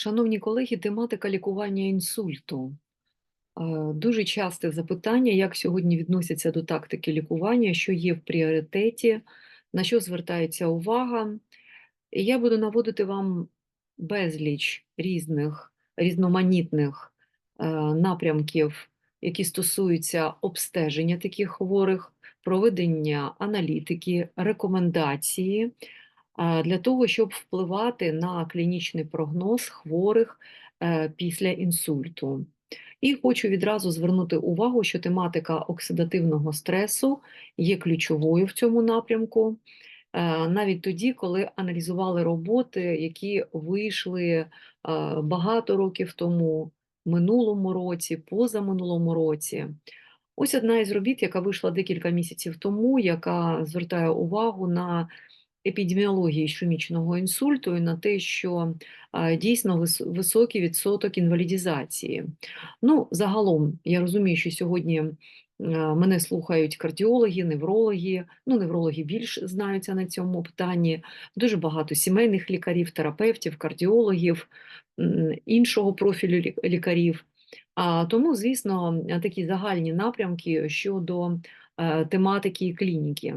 Шановні колеги, тематика лікування інсульту. Е, Дуже часте запитання, як сьогодні відносяться до тактики лікування, що є в пріоритеті, на що звертається увага. Я буду наводити вам безліч різних різноманітних е, напрямків, які стосуються обстеження таких хворих, проведення аналітики, рекомендації для того, щоб впливати на клінічний прогноз хворих е, після інсульту. І хочу відразу звернути увагу, що тематика оксидативного стресу є ключовою в цьому напрямку, е, навіть тоді, коли аналізували роботи, які вийшли е, багато років тому, минулому році, позаминулому році. Ось одна із робіт, яка вийшла декілька місяців тому, яка звертає увагу на епідеміологію ішемічного інсульту і на те, що дійсно високий відсоток інвалідізації. Ну, загалом, я розумію, що сьогодні мене слухають кардіологи, неврологи, ну, неврологи більш знаються на цьому питанні, дуже багато сімейних лікарів, терапевтів, кардіологів, іншого профілю лікарів. А, тому, звісно, такі загальні напрямки щодо е, тематики клініки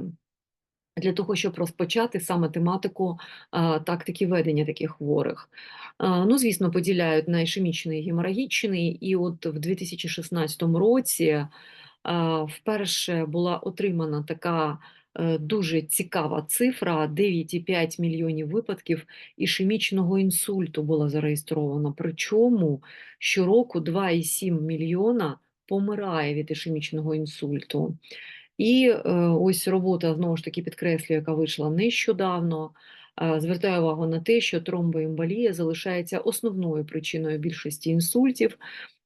для того, щоб розпочати саме тематику а, тактики ведення таких хворих. А, ну, звісно, поділяють на ішемічний і геморагічний, і от в 2016 році а, вперше була отримана така е, дуже цікава цифра: 9,5 мільйонів випадків ішемічного інсульту було зареєстровано. Причому щороку 2,7 мільйона помирає від ішемічного інсульту. І е, ось робота, знову ж таки, підкреслюю, яка вийшла нещодавно, е, звертає увагу на те, що тромбоемболія залишається основною причиною більшості інсультів,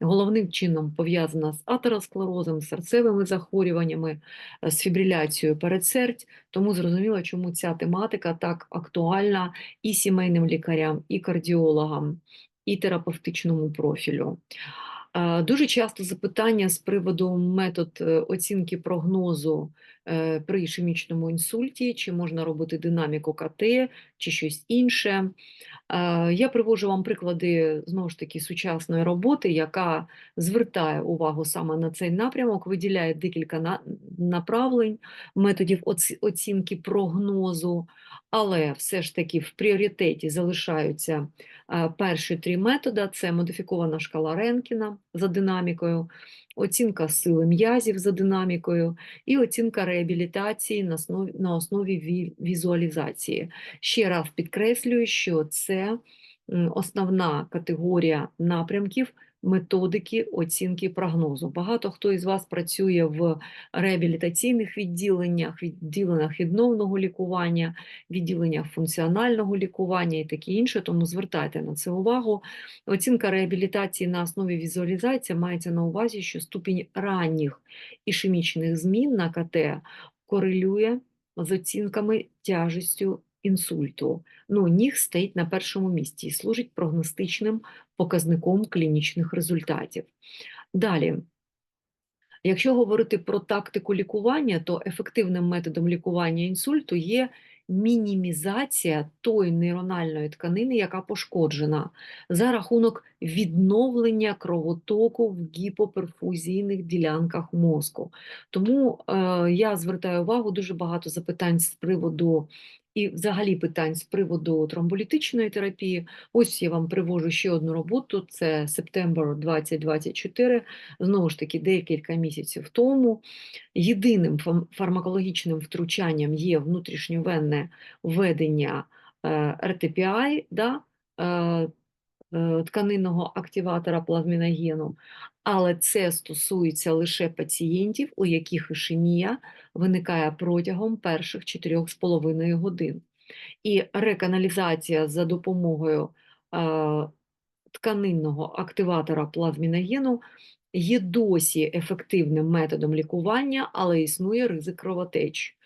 головним чином пов'язана з атеросклерозом, серцевими захворюваннями, е, з фібриляцією передсердь. Тому зрозуміло, чому ця тематика так актуальна і сімейним лікарям, і кардіологам, і терапевтичному профілю. Дуже часто запитання з приводу метод е, оцінки прогнозу при ішемічному інсульті, чи можна робити динаміку КТ, чи щось інше. Е, Я приводжу вам приклади знову ж таки сучасної роботи, яка звертає увагу саме на цей напрямок, виділяє декілька направлень, методів оцінки прогнозу, але все ж таки в пріоритеті залишаються е, перші три методи: це модифікована шкала Ренкіна за динамікою, оцінка сили м'язів за динамікою і оцінка реабілітації на основі, на основі ві- візуалізації. Ще раз підкреслюю, що це основна категорія напрямків методики оцінки прогнозу. Багато хто із вас працює в реабілітаційних відділеннях, відділеннях відновного лікування, відділеннях функціонального лікування і таке інше, тому звертайте на це увагу. Оцінка реабілітації на основі візуалізації мається на увазі, що ступінь ранніх ішемічних змін на КТ корелює з оцінками тяжестю інсульту. Ну, ніг стоїть на першому місці і служить прогностичним показником клінічних результатів. Далі. Якщо говорити про тактику лікування, то ефективним методом лікування інсульту є мінімізація тої нейрональної тканини, яка пошкоджена, за рахунок відновлення кровотоку в гіпоперфузійних ділянках мозку. Тому е, я звертаю увагу дуже багато запитань з приводу. І взагалі питань з приводу тромболітичної терапії. Ось я вам привожу ще одну роботу, це Септембр 2024, знову ж таки, декілька місяців тому. Єдиним фармакологічним втручанням є внутрішньовенне введення е, RTPI, да, е, тканинного активатора плазміногену, але це стосується лише пацієнтів, у яких ішемія виникає протягом перших 4,5 годин. І реканалізація за допомогою е, тканинного активатора плазміногену є досі ефективним методом лікування, але існує ризик кровотеч.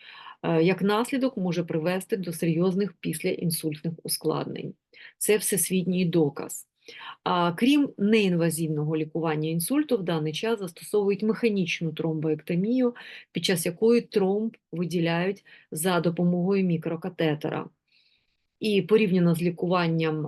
Е, Як наслідок може привести до серйозних післяінсультних ускладнень. Це всесвітній доказ. А крім неінвазивного лікування інсульту, в даний час застосовують механічну тромбоектомію, під час якої тромб виділяють за допомогою мікрокатетера. І порівняно з лікуванням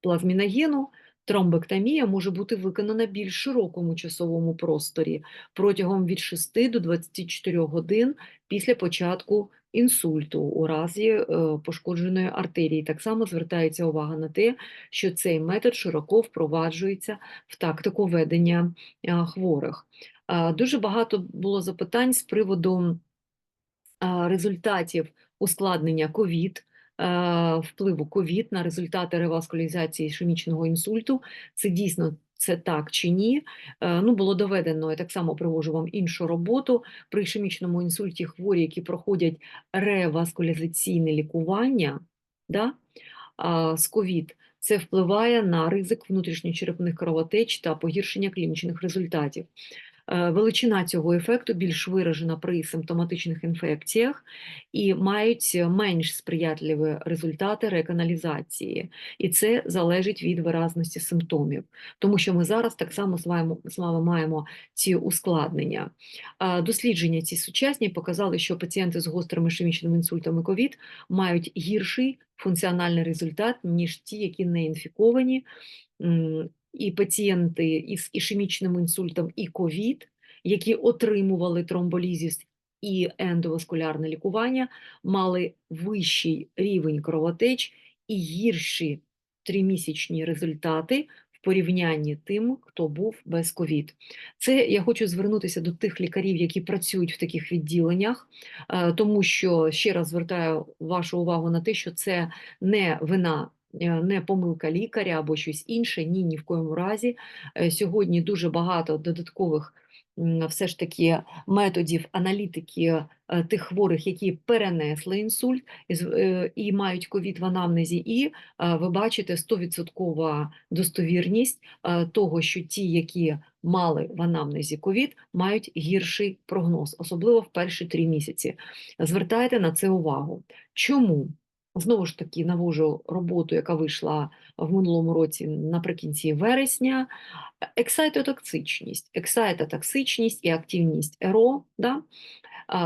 плазміногену, тромбектомія може бути виконана більш широкому часовому просторі протягом від 6 до 24 годин після початку інсульту у разі е, пошкодженої артерії. Так само звертається увага на те, що цей метод широко впроваджується в тактику ведення е, хворих. Е, Дуже багато було запитань з приводу результатів ускладнення ковід, впливу ковід на результати реваскулізації ішемічного інсульту. Це дійсно це так чи ні? Е, Ну, було доведено, я так само привожу вам іншу роботу. При ішемічному інсульті хворі, які проходять реваскулізаційне лікування, да, з ковід, це впливає на ризик внутрішньочерепних кровотеч та погіршення клінічних результатів. Е, Величина цього ефекту більш виражена при симптоматичних інфекціях і мають менш сприятливі результати реканалізації. І це залежить від виразності симптомів, тому що ми зараз так само з вами, маємо ці ускладнення. Е, Дослідження ці сучасні показали, що пацієнти з гострим ішемічним інсультом і ковід мають гірший функціональний результат, ніж ті, які не інфіковані. І пацієнти із ішемічним інсультом і ковід, які отримували тромболізіс і ендоваскулярне лікування, мали вищий рівень кровотеч і гірші тримісячні результати в порівнянні тим, хто був без ковід. Це я хочу звернутися до тих лікарів, які працюють в таких відділеннях, е, тому що ще раз звертаю вашу увагу на те, що це не вина не помилка лікаря або щось інше. Ні, ні в коєму разі. Е, Сьогодні дуже багато додаткових все ж таки методів аналітики е, тих хворих, які перенесли інсульт і, е, мають ковід в анамнезі, і е, ви бачите 100% достовірність е, того, що ті, які мали в анамнезі ковід, мають гірший прогноз, особливо в перші три місяці. Звертайте на це увагу. Чому? Знову ж таки, навожу роботу, яка вийшла в минулому році наприкінці вересня. Ексайтотоксичність, ексайтотоксичність і активність ЕРО да,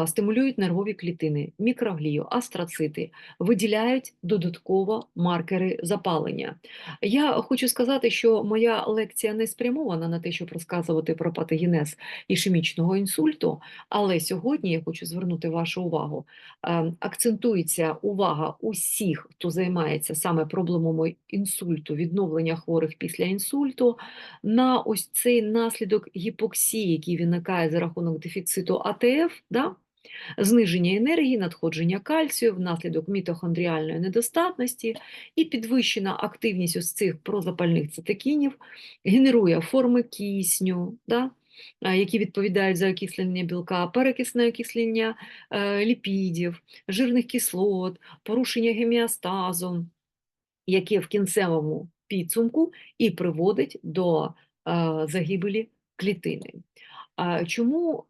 стимулюють нервові клітини, мікроглію, астроцити, виділяють додатково маркери запалення. Я хочу сказати, що моя лекція не спрямована на те, щоб розказувати про патогенез ішемічного інсульту, але сьогодні я хочу звернути вашу увагу. Акцентується увага усіх, хто займається саме проблемами інсульту, відновлення хворих після інсульту, на ось цей наслідок гіпоксії, який виникає за рахунок дефіциту АТФ, да? Зниження енергії, надходження кальцію внаслідок мітохондріальної недостатності і підвищена активність ось цих прозапальних цитокінів генерує форми кисню, да? які відповідають за окислення білка, перекисне окислення е, ліпідів, жирних кислот, порушення геміостазу, яке в кінцевому підсумку і приводить до е, загибелі клітини. Чому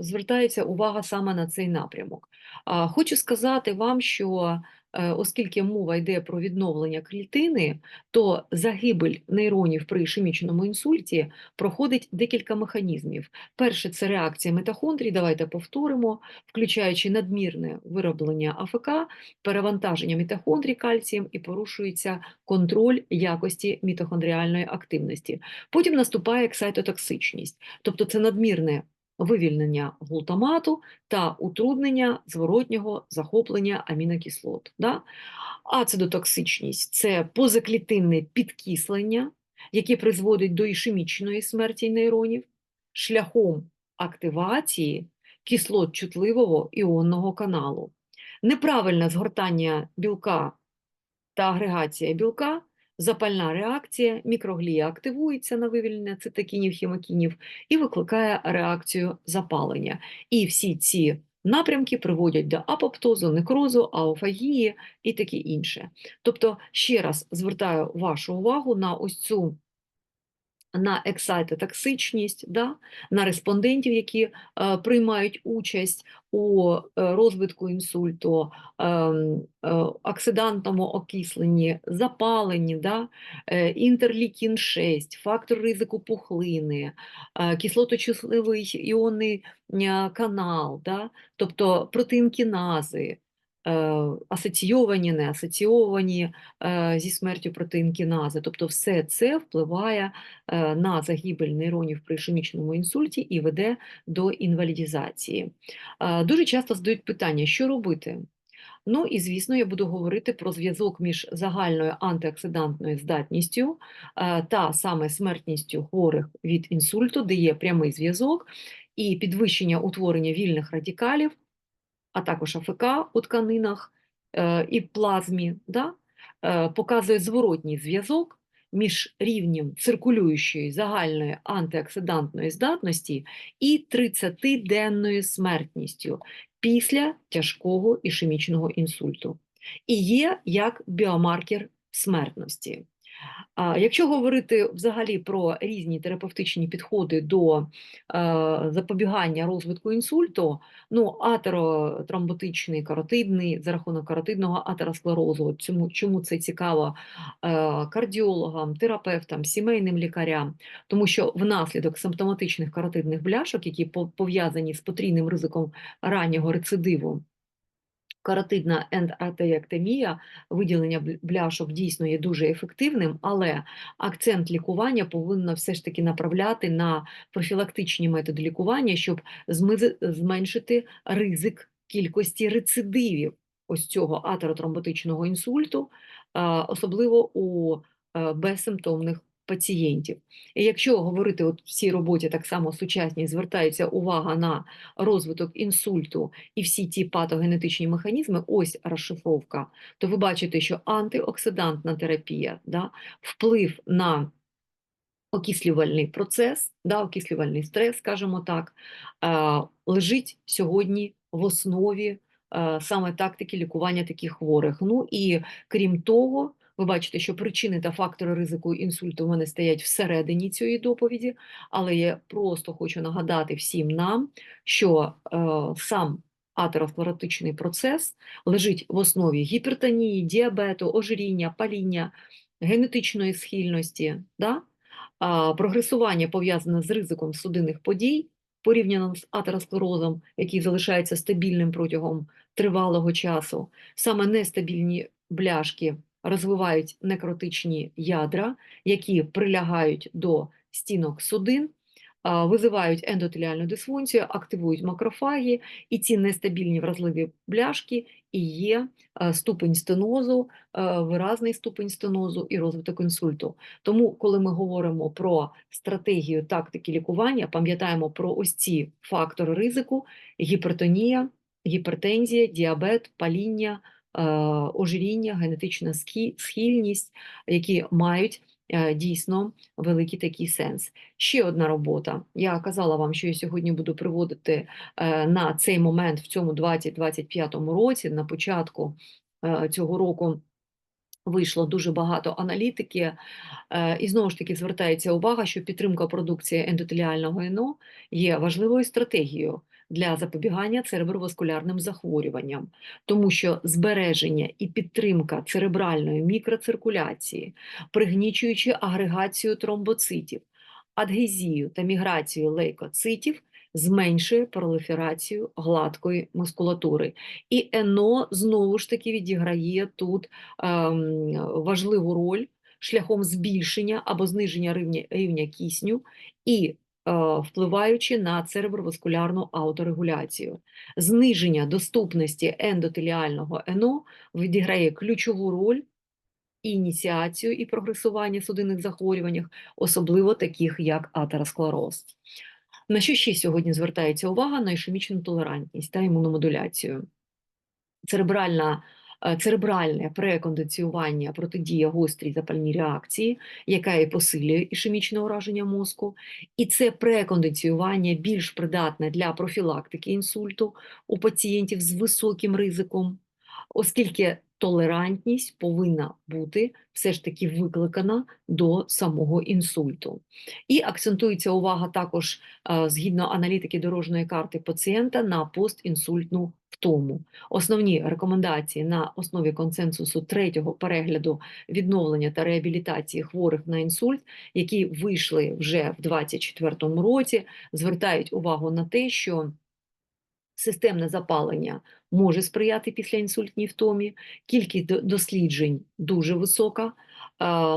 звертається увага саме на цей напрямок? Хочу сказати вам, що е, оскільки мова йде про відновлення клітини, то загибель нейронів при ішемічному інсульті проходить декілька механізмів. Перше це реакція митохондрій, давайте повторимо, включаючи надмірне вироблення АФК, перевантаження мітохондрій кальцієм і порушується контроль якості мітохондріальної активності. Потім наступає ексайтотоксичність, тобто це надмірне вивільнення глутамату та утруднення зворотнього захоплення амінокислот. Да? Ацидотоксичність – це позаклітинне підкислення, яке призводить до ішемічної смерті нейронів шляхом активації кислот чутливого іонного каналу. Неправильне згортання білка та агрегація білка, запальна реакція, мікроглія активується на вивільнення цитокінів, хімокінів і викликає реакцію запалення. І всі ці напрямки приводять до апоптозу, некрозу, аофагії і таке інше. Тобто, ще раз звертаю вашу увагу на ось цю на ексайтотоксичність, да, на респондентів, які е, приймають участь у е, розвитку інсульту, е, е, оксидантному окисленні, запаленні, да, е, інтерлікін 6, фактор ризику пухлини, е, кислоточутливий іонний е, канал, да, тобто протеїнкінази, асоційовані, не асоційовані е, зі смертю протеїнкінази. Тобто все це впливає е, на загибель нейронів при ішемічному інсульті і веде до інвалідізації. Е, Дуже часто задають питання, що робити? Ну і звісно, я буду говорити про зв'язок між загальною антиоксидантною здатністю е, та саме смертністю хворих від інсульту, де є прямий зв'язок, і підвищення утворення вільних радикалів, а також АФК у тканинах е, і плазмі, да, е, показує зворотній зв'язок між рівнем циркулюючої загальної антиоксидантної здатності і 30-денною смертністю після тяжкого ішемічного інсульту. І є як біомаркер смертності. Якщо говорити взагалі про різні терапевтичні підходи до е, запобігання розвитку інсульту, ну атеротромботичний каротидний за рахунок каротидного атеросклерозу, чому, чому це цікаво е, кардіологам, терапевтам, сімейним лікарям, тому що внаслідок симптоматичних каротидних бляшок, які пов- пов'язані з потрійним ризиком раннього рецидиву, каротидна ендатеектомія, виділення бл- бляшок дійсно є дуже ефективним, але акцент лікування повинно все ж таки направляти на профілактичні методи лікування, щоб зменшити ризик кількості рецидивів ось цього атеротромботичного інсульту, особливо у е, безсимптомних пацієнтів. І якщо говорити от в цій роботі так само сучасній, звертається увага на розвиток інсульту і всі ті патогенетичні механізми, ось розшифровка, то ви бачите, що антиоксидантна терапія, да, вплив на окислювальний процес, да, окислювальний стрес, скажімо так, е, лежить сьогодні в основі е, саме тактики лікування таких хворих. Ну і крім того, ви бачите, що причини та фактори ризику інсульту в мене стоять всередині цієї доповіді, але я просто хочу нагадати всім нам, що е, сам атеросклеротичний процес лежить в основі гіпертонії, діабету, ожиріння, паління, генетичної схильності, да? а, прогресування пов'язане з ризиком судинних подій, порівняно з атеросклерозом, який залишається стабільним протягом тривалого часу. Саме нестабільні бляшки розвивають некротичні ядра, які прилягають до стінок судин, визивають ендотеліальну дисфункцію, активують макрофаги, і ці нестабільні вразливі бляшки і є ступень стенозу, виразний ступень стенозу і розвиток інсульту. Тому, коли ми говоримо про стратегію тактики лікування, пам'ятаємо про ось ці фактори ризику: гіпертонія, гіпертензія, діабет, паління, ожиріння, генетична схильність, які мають е, дійсно великий такий сенс. Ще одна робота. Я казала вам, що я сьогодні буду приводити е, на цей момент в цьому 2025 році, на початку е, цього року. Вийшло дуже багато аналітики, е, і знову ж таки звертається увага, що підтримка продукції ендотеліального ЕНО є важливою стратегією для запобігання цереброваскулярним захворюванням, тому що збереження і підтримка церебральної мікроциркуляції, пригнічуючи агрегацію тромбоцитів, адгезію та міграцію лейкоцитів, зменшує пролиферацію гладкої мускулатури. І ЕНО знову ж таки відіграє тут ем, важливу роль шляхом збільшення або зниження рівня, рівня кисню і впливаючи на цереброваскулярну ауторегуляцію. Зниження доступності ендотеліального ЕНО відіграє ключову роль ініціацію і прогресування судинних захворюваннях, особливо таких як атеросклероз. На що ще сьогодні звертається увага? На ішемічну толерантність та імуномодуляцію. Церебральна, е, церебральне прекондиціювання протидія гострій запальній реакції, яка і посилює ішемічне ураження мозку, і це прекондиціювання більш придатне для профілактики інсульту у пацієнтів з високим ризиком, оскільки толерантність повинна бути все ж таки викликана до самого інсульту. І акцентується увага також е, згідно аналітики дорожньої карти пацієнта на постінсультну втому. Основні рекомендації на основі консенсусу третього перегляду відновлення та реабілітації хворих на інсульт, які вийшли вже в 2024 році, звертають увагу на те, що Системне запалення може сприяти післяінсультній втомі, кількість досліджень дуже висока.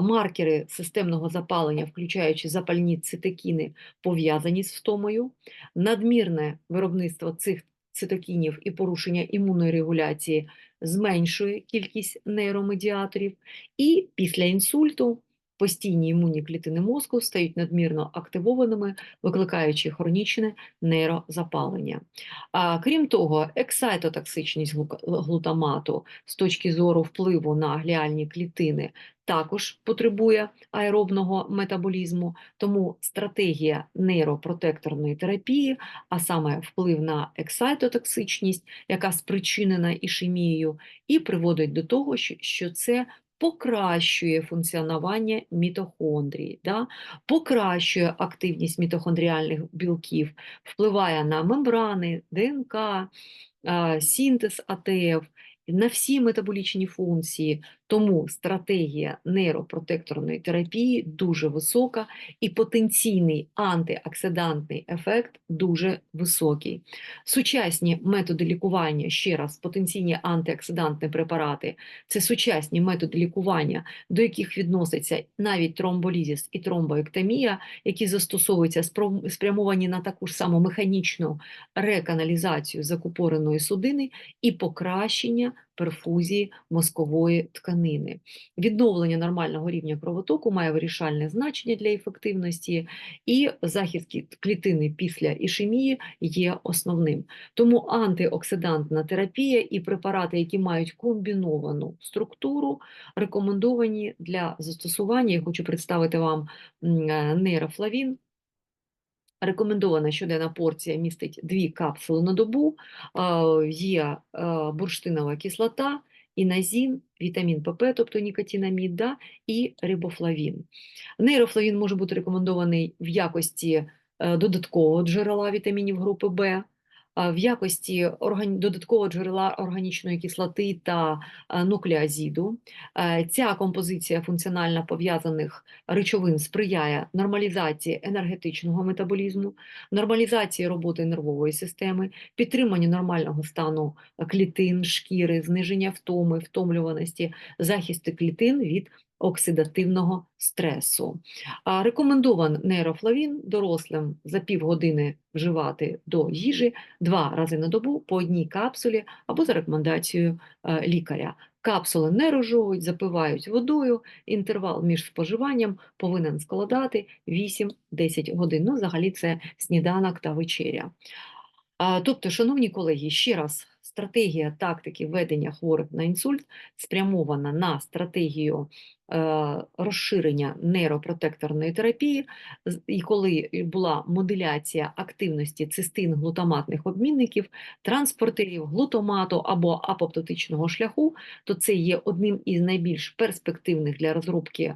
Маркери системного запалення, включаючи запальні цитокіни, пов'язані з втомою. Надмірне виробництво цих цитокінів і порушення імунної регуляції зменшує кількість нейромедіаторів. І після інсульту постійні імунні клітини мозку стають надмірно активованими, викликаючи хронічне нейрозапалення. А, крім того, ексайтотоксичність глутамату з точки зору впливу на гліальні клітини також потребує аеробного метаболізму, тому стратегія нейропротекторної терапії, а саме вплив на ексайтотоксичність, яка спричинена ішемією, і приводить до того, що це покращує функціонування мітохондрії, да? покращує активність мітохондріальних білків, впливає на мембрани, ДНК, синтез АТФ, на всі метаболічні функції. Тому стратегія нейропротекторної терапії дуже висока і потенційний антиоксидантний ефект дуже високий. Сучасні методи лікування, ще раз, потенційні антиоксидантні препарати це сучасні методи лікування, до яких відноситься навіть тромболізіс і тромбоектомія, які застосовуються спрямовані на таку ж саму механічну реканалізацію закупореної судини і покращення перфузії мозкової тканини. Відновлення нормального рівня кровотоку має вирішальне значення для ефективності, і захист клітини після ішемії є основним. Тому антиоксидантна терапія і препарати, які мають комбіновану структуру, рекомендовані для застосування. Я хочу представити вам е, нейрофлавін. Рекомендована щоденна порція містить дві капсули на добу, є бурштинова кислота, іназін, вітамін ПП, тобто нікотинамід, да, і рибофлавін. Нейрофлавін може бути рекомендований в якості е, додаткового джерела вітамінів групи В, в якості додаткового джерела органічної кислоти та нуклеозиду. Е, Ця композиція функціонально пов'язаних речовин сприяє нормалізації енергетичного метаболізму, нормалізації роботи нервової системи, підтриманню нормального стану клітин, шкіри, зниження втоми, втомлюваності, захисти клітин від оксидативного стресу. Рекомендован нейрофлавін дорослим за півгодини вживати до їжі два рази на добу по одній капсулі або за рекомендацією е, лікаря. Капсули не розжовують, запивають водою. Інтервал між споживанням повинен складати 8-10 годин. Ну, взагалі, це сніданок та вечеря. Тобто, шановні колеги, ще раз, стратегія тактики ведення хворих на інсульт спрямована на стратегію розширення нейропротекторної терапії, і коли була моделяція активності цистин-глутаматних обмінників, транспортерів, глутамату або апоптотичного шляху, то це є одним із найбільш перспективних для розробки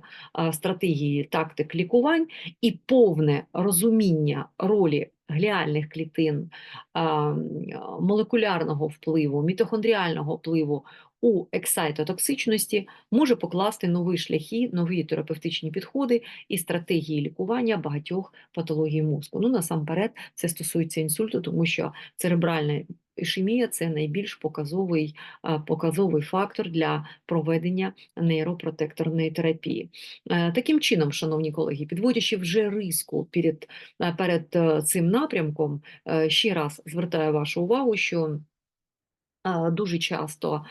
стратегії тактик лікувань. І повне розуміння ролі гліальних клітин, а, м, а, молекулярного впливу, мітохондріального впливу у ексайтотоксичності може покласти нові шляхи, нові терапевтичні підходи і стратегії лікування багатьох патологій мозку. Ну, насамперед, це стосується інсульту, тому що церебральна ішемія це найбільш показовий, показовий фактор для проведення нейропротекторної терапії. Е, Таким чином, шановні колеги, підводячи вже риску перед, перед е, цим напрямком, е, ще раз звертаю вашу увагу, що дуже часто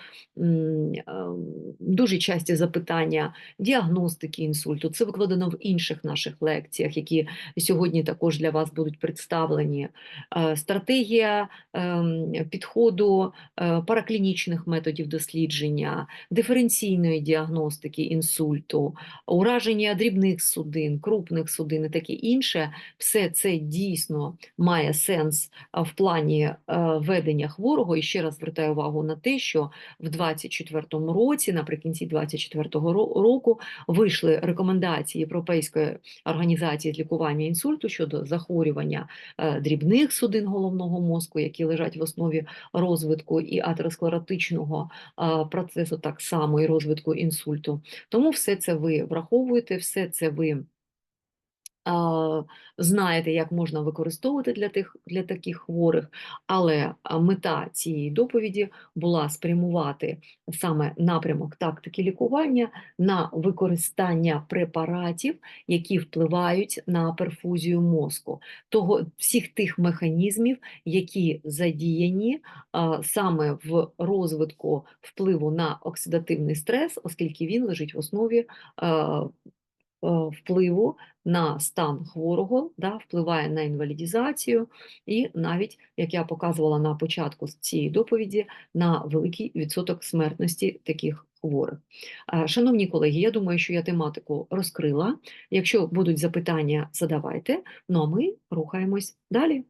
дуже часті запитання діагностики інсульту. Це викладено в інших наших лекціях, які сьогодні також для вас будуть представлені. Е, Стратегія ем, підходу е, параклінічних методів дослідження, диференційної діагностики інсульту, ураження дрібних судин, крупних судин і таке інше. Все це дійсно має сенс в плані е, ведення хворого. І ще раз звертаю увагу на те, що в 24-му році, наприкінці 24-го ро- року, вийшли рекомендації Європейської організації з лікування інсульту щодо захворювання е, дрібних судин головного мозку, які лежать в основі розвитку і атеросклеротичного е, процесу, так само і розвитку інсульту. Тому все це ви враховуєте, все це ви знаєте, як можна використовувати для тих для таких хворих, але мета цієї доповіді була спрямувати саме напрямок тактики лікування на використання препаратів, які впливають на перфузію мозку, того всіх тих механізмів, які задіяні а, саме в розвитку впливу на оксидативний стрес, оскільки він лежить в основі. а, Впливу на стан хворого, да, впливає на інвалідізацію, і навіть, як я показувала на початку цієї доповіді, на великий відсоток смертності таких хворих. Е, Шановні колеги, я думаю, що я тематику розкрила. Якщо будуть запитання, задавайте. Ну а ми рухаємось далі.